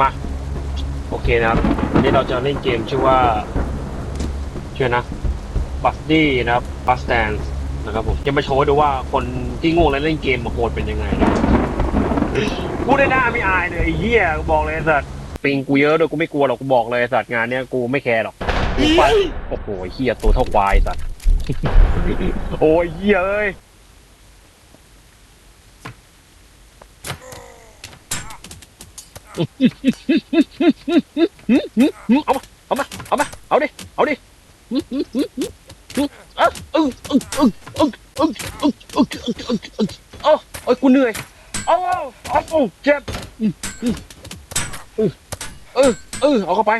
มา โอเคนะครับวันนี้เราจะเล่นเกมชื่อว่าชื่อนะบัสดี้นะครับบัสแตนนะครับผมจะมาโชว์ให้ดูว่าคนที่โง่และเล่นเกมมาโหดเป็นยังไงนะกูได้หน้าไม่อายเลยไอ้เหี้ยกูบอกเลยไอ้สัตว์ปิงกูเยอะด้วยกูไม่กลัวหรอกกูบอกเลยไอ้สัตว์งานเนี้ยกูไม่แคร์หรอกกูไปโอ้โหไอ้เหี้ยตัวเท่าควายไอ้สัตว์โอ้ยเหี้ยเอ้ย เอามาเอามาเอามาเอาดิเอาดิเออเออเออเออเออเออเออเออเออเออโอ้ยกูเหนื่อยเอาเอาเอาเจ็บเออเออเออเอาเข้าไป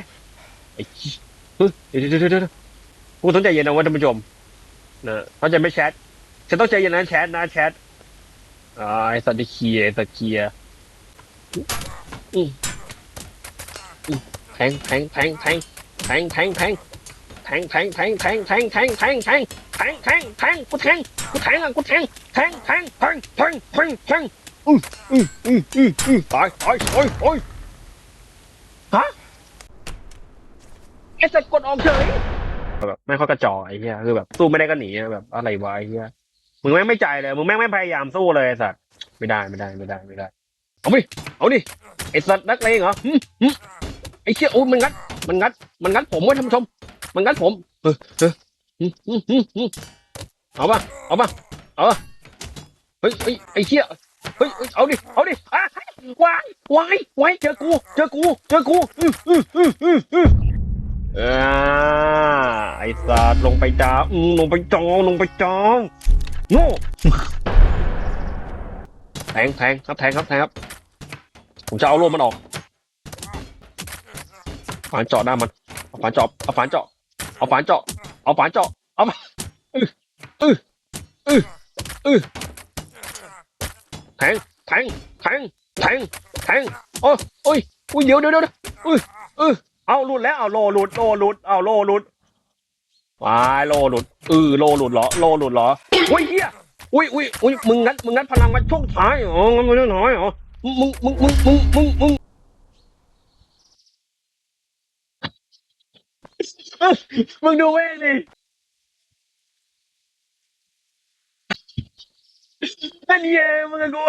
ไอ้เดี๋ยวเดี๋ยวเดี๋ยวกูต้องใจเย็นนะว่าท่านผู้ชมนะเขาจะไม่แชทฉันต้องใจเย็นนะแชทนะแชทอ่าไอสัตว์เคียร์ไอ้สัตว์เคียร์อืม แทงแทงแทงแทงแทงแทงแทงแทงแทงแทงแทงแทงแทงแทงแทงแทงแทงแทงกูแทงกูแทงอะกูแทงแทงแทงแทงแทงแทงแทงอืออืออืออืออือตายตายโอ้ยโอ้ยฮะไอ้สัตว์กดออกเฉยแบบไม่ค่อยกระจอกไอ้เหี้ยคือแบบสู้ไม่ได้ก็หนีแบบอะไรวะไอ้เหี้ยมึงแม่งไม่ใจเลยมึงแม่งไม่พยายามสู้เลยสัตว์ไม่ได้ไม่ได้ไม่ได้ไม่ได้ เอาดิเอาดิไอสัตว์นักเลงเหรอหึหึไอเชี่ยโอ้ยมันงัด มันงัด มันงัดผมเว้ยท่านผู้ชม มันงัดผมเออเอออืมอืมอืมอืมเอาป่ะเอาป่ะเอาป่ะเฮ้ยเฮ้ยไอเชี่ยเฮ้ยเฮ้ยเอาดิ เอาดิอะวายวายวายเจอกู เจอกู เจอกูอืออืออืออืออืออ่าไอสัตว์ลงไปจ้าอืมลงไปจองลงไปจองโง่แทงแทงครับแทงครับแทงครับ ผมจะเอาโล่มันออกฝานเจาะหน้ามันเอาฝานเจาะเอาฝานเจาะเอาฝานเจาะเอาฝานเจาะเอามาอืออืออืออือแทงแทงแทงแทงแทงโอ้ยโอ้ยอุ้ยเดี๋ยวเดี๋ยวเดี๋ยวอืออือเอาหลุดแล้วเอาโลหลุดโลหลุดเอาโลหลุดวายโลหลุดเออโลหลุดเหรอโลหลุดเหรออุ้ยเฮียอุ้ยอุ้ยอุ้ยมึงงัดมึงงัดพลังมาช่วงท้ายอ๋องั้นมึงน้อยอ๋อ มึงมึงมึงมึงมึงมึงมึงดูเว้ยดินั่นเย่มึงกับกู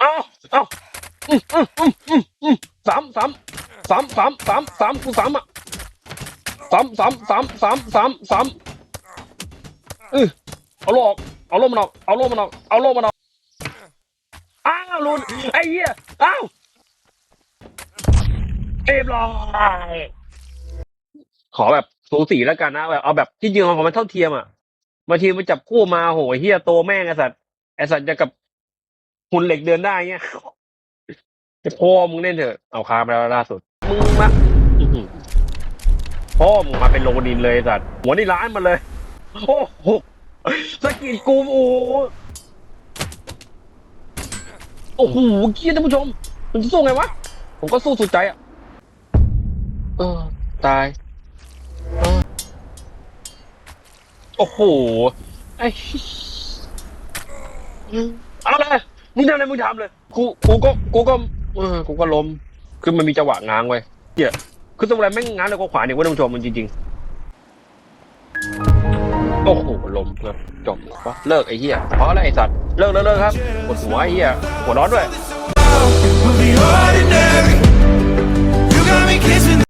เอาเอาอืมอืมอืมอืมอืมสามสามสามสามสามสามกูสามอะสามสามสามสามสามสามเออเอาโลอกเอาโลมันออกเอาโลมันออกเอาโลมันออก ไอ้เหี้ยเอ้าเรียบร้อยขอแบบสูสีแล้วกันนะแบบเอาแบบที่จริงของมันเท่าเทียมอะบางทีมันจับคู่มาโหเฮียโตแม่งไอสัตว์ไอสัตว์จะกับหุ่นเหล็กเดินได้เงี้ยจะพ่อมึงเล่นเถอะเอาคาไปแล้วล่าสุดมึงมาพ่อมึงมาเป็นโลดินเลยไอ้สัตว์หัวนี่ร้านมาเลยโอ้โหสกิดกูโอ้ โหโอ้โหเกียร์ท่านผู้ชม มันจะสู้ไงวะ ผมก็สู้สุดใจอะ เออ ตาย โอ้โห ไอ้เอาเลยมึงทำอะไรมึงทำเลย กู กูก็ กูก็เออกูก็ล้ม คือมันมีจังหวะง้างไว้ยเหี้ยคือตัวอะไรแม่งง้างแล้วก็ขวาเนี่ยว่าท่านผู้ชมมันจริงๆ โอ้โหล้มครับจบวะเลิกไอ้เหี้ยพอแล้วไอ้สัตว์ เลิกเลิกเลิกครับปวดหัวอ้เหี้ยปวดร้อนด้วย